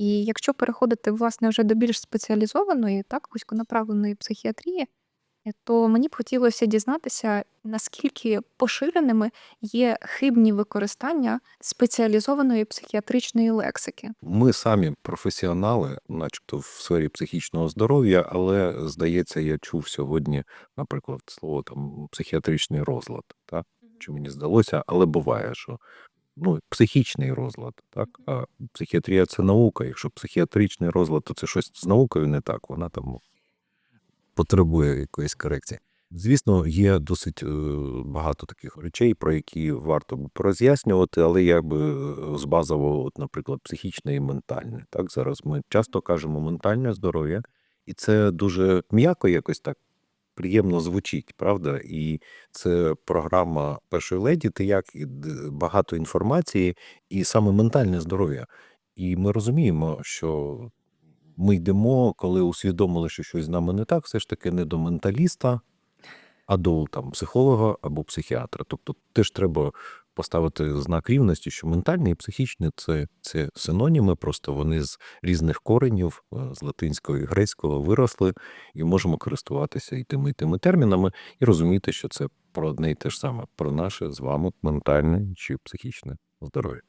І якщо переходити, власне, вже до більш спеціалізованої, так, вузьконаправленої психіатрії, е, то мені б хотілося дізнатися, наскільки поширеними є хибні використання спеціалізованої психіатричної лексики. Ми самі професіонали, начебто в сфері психічного здоров'я, але здається, я чув сьогодні, наприклад, слово там психіатричний розлад. Так? Чи мені здалося, але буває, що ну, психічний розлад, так? А психіатрія це наука. Якщо психіатричний розлад, то це щось з наукою не так. Вона там потребує якоїсь корекції. Звісно, є досить е, багато таких речей, про які варто б пороз'яснювати, але я би е, з базового, от, наприклад, психічне і ментальне. Так, зараз ми часто кажемо ментальне здоров'я, і це дуже м'яко якось так приємно звучить, правда? І це програма першої леді, ти як багато інформації, і саме ментальне здоров'я. І ми розуміємо, що ми йдемо, коли усвідомили, що щось з нами не так, все ж таки не до менталіста, а до там психолога або психіатра. Тобто теж треба поставити знак рівності, що ментальне і психічне це, це синоніми, просто вони з різних коренів, е, з латинського і грецького виросли, і можемо користуватися і тими, і тими термінами, і розуміти, що це про одне і те ж саме, про наше з вами ментальне чи психічне здоров'я.